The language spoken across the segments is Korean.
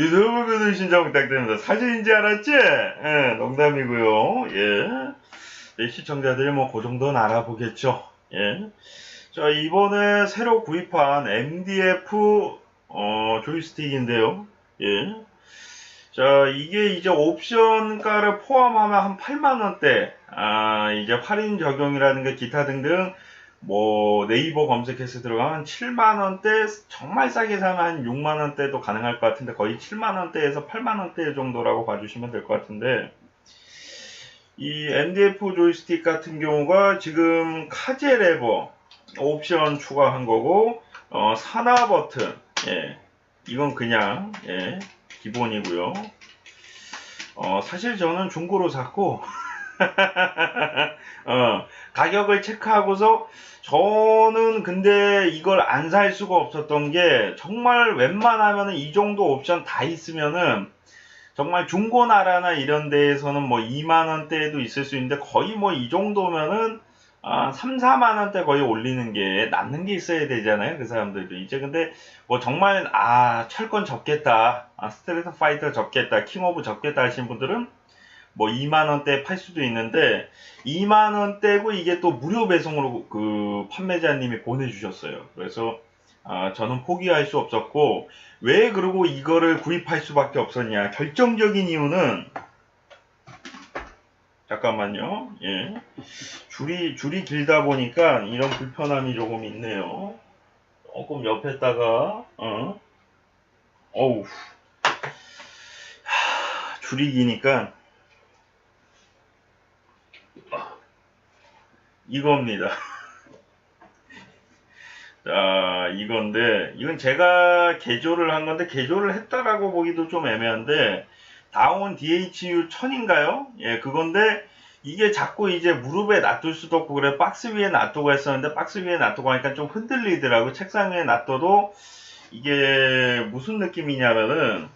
유튜브 구독 신청 부탁드립니다. 사진인 줄 알았지? 예, 농담이고요. 예. 예, 시청자들이 뭐 그 정도는 알아보겠죠. 예. 자, 이번에 새로 구입한 MDF 어, 조이스틱인데요. 예. 자, 이게 이제 옵션가를 포함하면 한 8만원대, 아, 이제 할인 적용이라든가 기타 등등, 뭐, 네이버 검색해서 들어가면 7만원대, 정말 싸게 사면 한 6만원대도 가능할 것 같은데, 거의 7만원대에서 8만원대 정도라고 봐주시면 될 것 같은데, 이 MDF 조이스틱 같은 경우가 지금 카제 레버 옵션 추가한 거고, 어, 산화 버튼, 예, 이건 그냥, 예, 기본이고요. 어, 사실 저는 중고로 샀고, 어, 가격을 체크하고서 저는 근데 이걸 안 살 수가 없었던 게 정말 웬만하면 이 정도 옵션 다 있으면은 정말 중고나라나 이런 데에서는 뭐 2만원대에도 있을 수 있는데 거의 뭐 이 정도면은 아, 3, 4만 원대 거의 올리는 게 남는 게 있어야 되잖아요. 그 사람들도. 이제 근데 뭐 정말 아, 철권 접겠다. 아, 스트레이트 파이터 접겠다. 킹 오브 접겠다 하신 분들은 뭐 2만 원대 팔 수도 있는데 2만 원대고 이게 또 무료 배송으로 그 판매자님이 보내주셨어요. 그래서 아, 저는 포기할 수 없었고 왜 그러고 이거를 구입할 수밖에 없었냐. 결정적인 이유는 잠깐만요. 예. 줄이, 줄이 길다 보니까 이런 불편함이 조금 있네요. 조금 옆에다가, 어, 어우. 하, 줄이 기니까, 이겁니다. 자, 이건데, 이건 제가 개조를 한 건데, 개조를 했다라고 보기도 좀 애매한데, 다운 DHU 1000인가요? 예, 그건데 이게 자꾸 이제 무릎에 놔둘 수도 없고 그래 박스 위에 놔두고 했었는데 박스 위에 놔두고 하니까 좀 흔들리더라고 책상 위에 놔둬도 이게 무슨 느낌이냐면은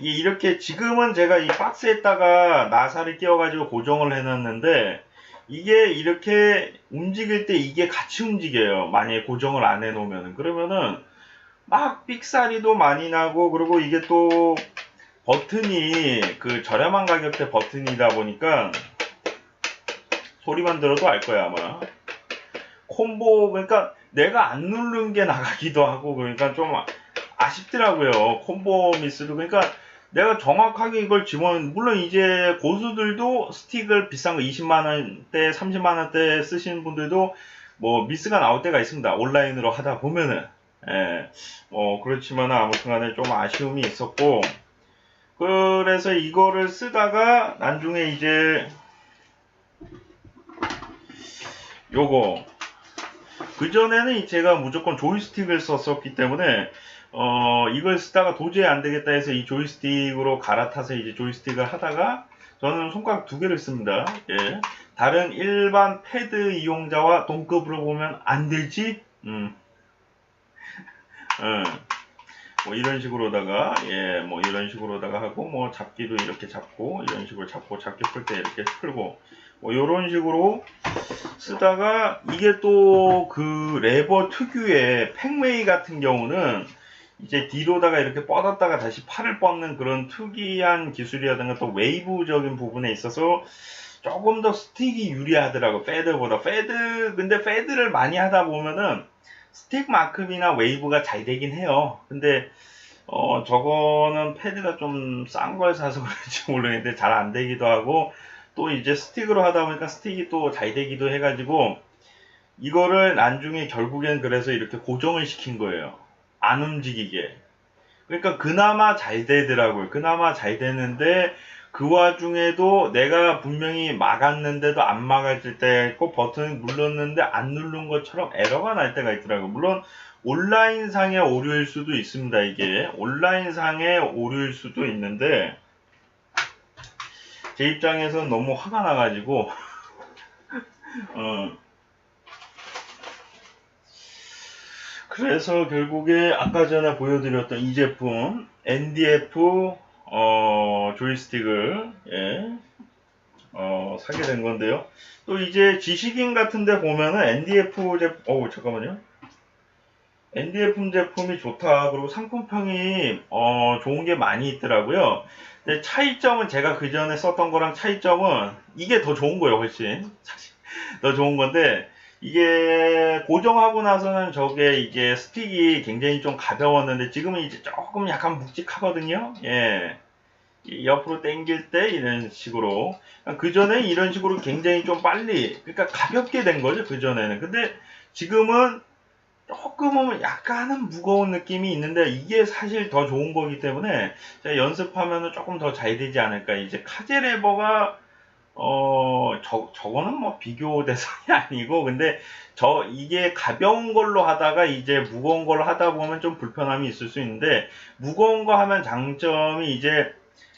이게 이렇게 지금은 제가 이 박스에다가 나사를 끼워가지고 고정을 해놨는데 이게 이렇게 움직일 때 이게 같이 움직여요. 만약에 고정을 안 해놓으면 그러면은 막 삑사리도 많이 나고 그리고 이게 또 버튼이 그 저렴한 가격대 버튼이다 보니까 소리만 들어도 알 거야 아마. 콤보 그러니까 내가 안 누른 게 나가기도 하고 그러니까 좀 아쉽더라고요. 콤보 미스도. 그러니까 내가 정확하게 이걸 집어넣는 물론 이제 고수들도 스틱을 비싼 거 20만 원대 30만 원대 쓰시는 분들도 뭐 미스가 나올 때가 있습니다. 온라인으로 하다 보면은. 예, 뭐 그렇지만 아무튼 간에 좀 아쉬움이 있었고. 그래서 이거를 쓰다가 나중에 이제 요거. 그전에는 제가 무조건 조이스틱을 썼었기 때문에 어 이걸 쓰다가 도저히 안 되겠다 해서 이 조이스틱으로 갈아타서 이제 조이스틱을 하다가 저는 손가락 두 개를 씁니다. 예. 다른 일반 패드 이용자와 동급으로 보면 안 되지? 음. 음. 뭐 이런 식으로다가 예 뭐 이런 식으로다가 하고 뭐 잡기도 이렇게 잡고 이런 식으로 잡고 잡기 풀 때 이렇게 풀고 뭐 이런 식으로 쓰다가 이게 또 그 레버 특유의 팽웨이 같은 경우는 이제 뒤로다가 이렇게 뻗었다가 다시 팔을 뻗는 그런 특이한 기술이라든가 또 웨이브적인 부분에 있어서 조금 더 스틱이 유리하더라고 패드보다 패드 근데 패드를 많이 하다 보면은 스틱 마크이나 웨이브가 잘 되긴 해요. 근데 어 저거는 패드가 좀 싼 걸 사서 그런지 모르겠는데 잘 안 되기도 하고 또 이제 스틱으로 하다 보니까 스틱이 또 잘 되기도 해가지고 이거를 나중에 결국엔 그래서 이렇게 고정을 시킨 거예요. 안 움직이게. 그러니까 그나마 잘 되더라고요. 그나마 잘 되는데 그 와중에도 내가 분명히 막았는데도 안 막아질 때가 있고 버튼을 눌렀는데 안 누른 것처럼 에러가 날 때가 있더라고요. 물론 온라인 상의 오류일 수도 있습니다. 이게 온라인 상의 오류일 수도 있는데 제 입장에서는 너무 화가 나가지고 어 그래서 결국에 아까 전에 보여드렸던 이 제품 NDF 어, 조이스틱을 예, 어, 사게 된 건데요. 또 이제 지식인 같은데 보면은 NDF 제품, 어우 잠깐만요. NDF 제품이 좋다. 그리고 상품평이 어, 좋은 게 많이 있더라고요. 근데 차이점은 제가 그 전에 썼던 거랑 차이점은 이게 더 좋은 거예요, 훨씬. 사실 더 좋은 건데 이게 고정하고 나서는 저게 이게 스틱이 굉장히 좀 가벼웠는데 지금은 이제 조금 약간 묵직하거든요. 예. 이 옆으로 당길 때 이런 식으로 그 전에 이런 식으로 굉장히 좀 빨리 그러니까 가볍게 된 거죠 그 전에는 근데 지금은 조금은 약간은 무거운 느낌이 있는데 이게 사실 더 좋은 거기 때문에 연습하면 조금 더 잘 되지 않을까 이제 카제레버가 어, 저, 저거는 뭐 비교 대상이 아니고, 근데 저, 이게 가벼운 걸로 하다가 이제 무거운 걸로 하다 보면 좀 불편함이 있을 수 있는데, 무거운 거 하면 장점이 이제,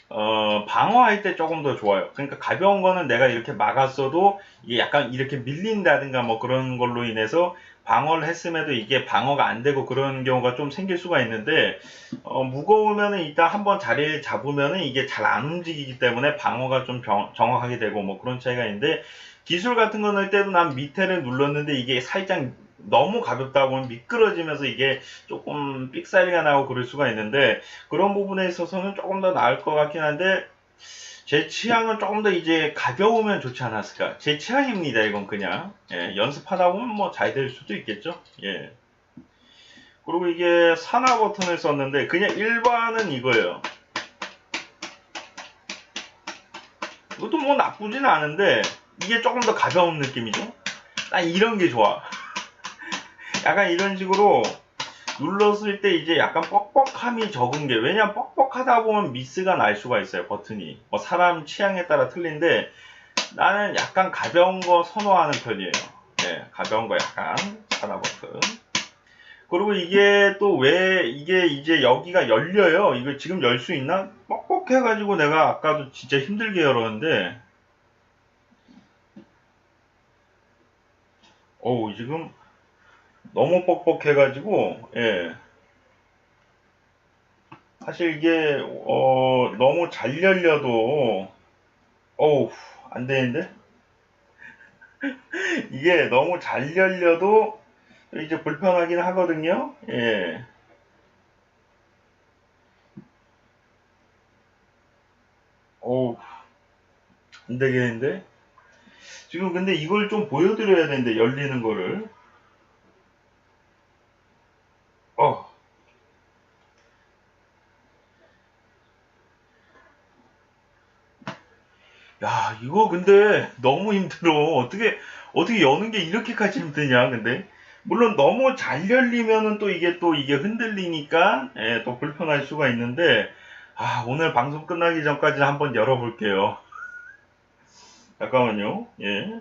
어, 방어할 때 조금 더 좋아요. 그러니까 가벼운 거는 내가 이렇게 막았어도 이게 약간 이렇게 밀린다든가 뭐 그런 걸로 인해서 방어를 했음에도 이게 방어가 안 되고 그런 경우가 좀 생길 수가 있는데 어, 무거우면은 일단 한번 자리를 잡으면은 이게 잘 안 움직이기 때문에 방어가 좀 병- 정확하게 되고 뭐 그런 차이가 있는데 기술 같은 거는 할 때도 난 밑에를 눌렀는데 이게 살짝 너무 가볍다 보면 미끄러지면서 이게 조금 삑사리가 나고 그럴 수가 있는데 그런 부분에 있어서는 조금 더 나을 것 같긴 한데 제 취향은 조금 더 이제 가벼우면 좋지 않았을까. 제 취향입니다. 이건 그냥 예, 연습하다 보면 뭐 잘 될 수도 있겠죠. 예. 그리고 이게 산화 버튼을 썼는데 그냥 일반은 이거예요. 이것도 뭐 나쁘진 않은데 이게 조금 더 가벼운 느낌이죠. 난 이런 게 좋아. 약간 이런 식으로 눌렀을 때 이제 약간 뻑뻑함이 적은 게 왜냐면 뻑뻑 하다 보면 미스가 날 수가 있어요 버튼이. 뭐 사람 취향에 따라 틀린데 나는 약간 가벼운 거 선호하는 편이에요. 네, 가벼운 거 약간 산화 버튼. 그리고 이게 또 왜 이게 이제 여기가 열려요? 이거 지금 열 수 있나? 뻑뻑해 가지고 내가 아까도 진짜 힘들게 열었는데. 어우 지금 너무 뻑뻑해가지고 예. 사실 이게 어, 너무 잘 열려도 어우 안 되는데 이게 너무 잘 열려도 이제 불편하긴 하거든요. 예. 어우 안 되겠는데 지금 근데 이걸 좀 보여드려야 되는데 열리는 거를 어. 야, 이거 근데 너무 힘들어. 어떻게, 어떻게 여는 게 이렇게까지 힘드냐, 근데. 물론 너무 잘 열리면은 또 이게 또 이게 흔들리니까, 예, 또 불편할 수가 있는데, 아, 오늘 방송 끝나기 전까지 한번 열어볼게요. 잠깐만요, 예.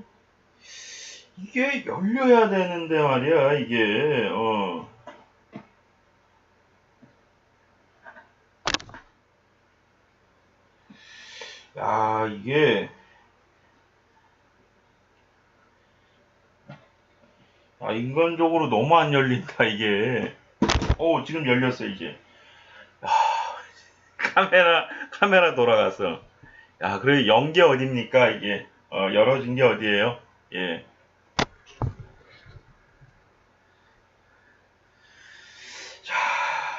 이게 열려야 되는데 말이야, 이게, 어. 야, 이게, 아, 인간적으로 너무 안 열린다, 이게. 오, 지금 열렸어, 이제. 야, 카메라, 카메라 돌아갔어. 야, 그래, 연게 어딥니까, 이게. 어, 열어진 게 어디예요? 예. 자,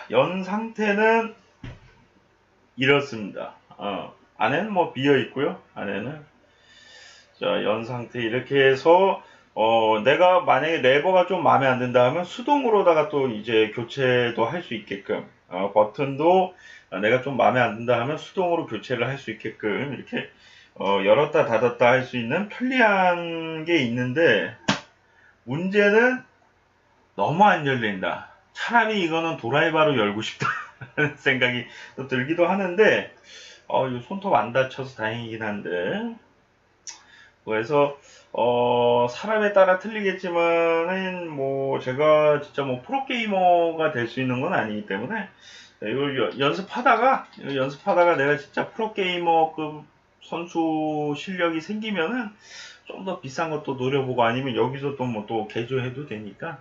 연 상태는 이렇습니다. 어, 안에는 뭐 비어 있고요. 안에는 자, 연 상태 이렇게 해서 어, 내가 만약에 레버가 좀 마음에 안 든다 하면 수동으로다가 또 이제 교체도 할 수 있게끔 어, 버튼도 내가 좀 마음에 안 든다 하면 수동으로 교체를 할 수 있게끔 이렇게 어, 열었다 닫았다 할 수 있는 편리한 게 있는데 문제는 너무 안 열린다. 차라리 이거는 도라이바로 열고 싶다는 생각이 또 들기도 하는데 어, 이 손톱 안 다쳐서 다행이긴 한데 그래서 어, 사람에 따라 틀리겠지만은 뭐 제가 진짜 뭐 프로게이머가 될 수 있는 건 아니기 때문에 이걸 여- 연습하다가 이거 연습하다가 내가 진짜 프로게이머급 선수 실력이 생기면은 좀 더 비싼 것도 노려보고 아니면 여기서 또 뭐 또 개조해도 되니까.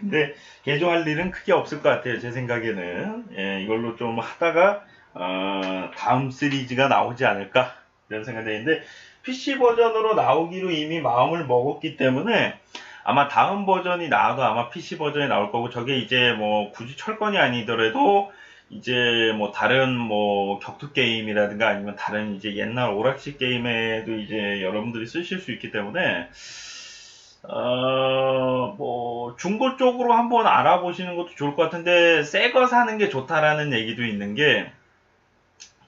근데 개조할 일은 크게 없을 것 같아요 제 생각에는. 예, 이걸로 좀 하다가 어, 다음 시리즈가 나오지 않을까 이런 생각이 드는데 PC 버전으로 나오기로 이미 마음을 먹었기 때문에 아마 다음 버전이 나와도 아마 PC 버전이 나올 거고 저게 이제 뭐 굳이 철권이 아니더라도 이제 뭐 다른 뭐 격투 게임이라든가 아니면 다른 이제 옛날 오락실 게임에도 이제 여러분들이 쓰실 수 있기 때문에 어 뭐 중고 쪽으로 한번 알아보시는 것도 좋을 것 같은데 새 거 사는 게 좋다라는 얘기도 있는 게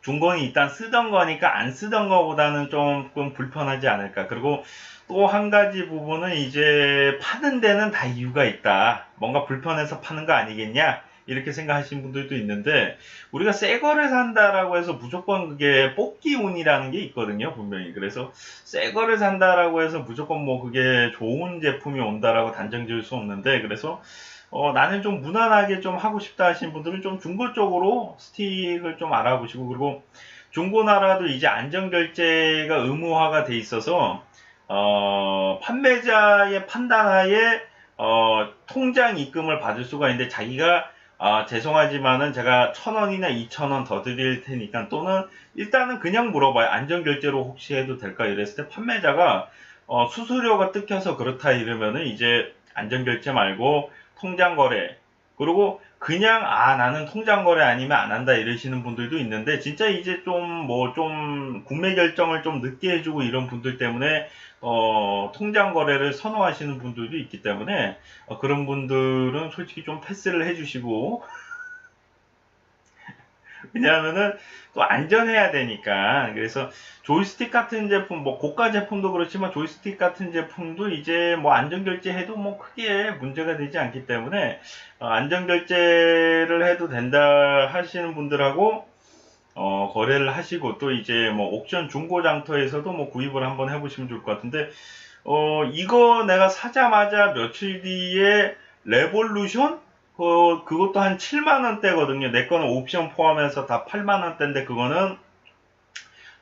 중고는 일단 쓰던 거니까 안 쓰던 거보다는 조금 불편하지 않을까. 그리고 또 한 가지 부분은 이제 파는 데는 다 이유가 있다. 뭔가 불편해서 파는 거 아니겠냐? 이렇게 생각하시는 분들도 있는데 우리가 새 거를 산다라고 해서 무조건 그게 뽑기 운이라는 게 있거든요 분명히 그래서 새 거를 산다라고 해서 무조건 뭐 그게 좋은 제품이 온다라고 단정 지을 수 없는데 그래서 어, 나는 좀 무난하게 좀 하고 싶다 하시는 분들은 좀 중고 쪽으로 스틱을 좀 알아보시고 그리고 중고나라도 이제 안전결제가 의무화가 돼 있어서 어, 판매자의 판단하에 어, 통장 입금을 받을 수가 있는데 자기가 아, 죄송하지만은 제가 천 원이나 이천 원 더 드릴 테니까 또는 일단은 그냥 물어봐요. 안전결제로 혹시 해도 될까 이랬을 때 판매자가 어, 수수료가 뜯겨서 그렇다 이러면은 이제 안전결제 말고 통장 거래. 그리고 그냥 아 나는 통장 거래 아니면 안 한다 이러시는 분들도 있는데 진짜 이제 좀뭐 좀 구매 결정을 좀 늦게 해주고 이런 분들 때문에 어, 통장 거래를 선호하시는 분들도 있기 때문에 어, 그런 분들은 솔직히 좀 패스를 해주시고 왜냐하면은 또 안전해야 되니까. 그래서 조이스틱 같은 제품 뭐 고가 제품도 그렇지만 조이스틱 같은 제품도 이제 뭐 안전 결제해도 뭐 크게 문제가 되지 않기 때문에 어, 안전 결제를 해도 된다 하시는 분들하고 어, 거래를 하시고 또 이제 뭐 옥션 중고 장터에서도 뭐 구입을 한번 해보시면 좋을 것 같은데 어, 이거 내가 사자마자 며칠 뒤에 레볼루션 그, 그것도 한 7만원대거든요. 내 거는 옵션 포함해서 다 8만원대인데 그거는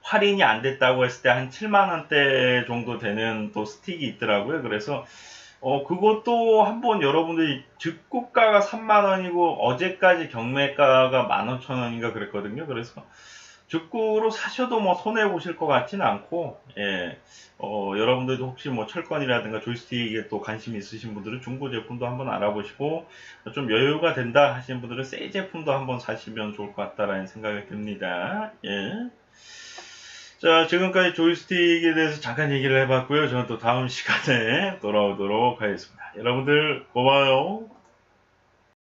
할인이 안 됐다고 했을 때 한 7만원대 정도 되는 또 스틱이 있더라고요. 그래서 어, 그것도 한번 여러분들이 즉구가가 3만원이고 어제까지 경매가가 15,000원인가 그랬거든요. 그래서 즉구로 사셔도 뭐 손해 보실 것 같지는 않고, 예, 어, 여러분들도 혹시 뭐 철권이라든가 조이스틱에 또 관심 있으신 분들은 중고 제품도 한번 알아보시고, 좀 여유가 된다 하시는 분들은 새 제품도 한번 사시면 좋을 것 같다라는 생각이 듭니다. 예. 자, 지금까지 조이스틱에 대해서 잠깐 얘기를 해봤고요. 저는 또 다음 시간에 돌아오도록 하겠습니다. 여러분들 고마워요.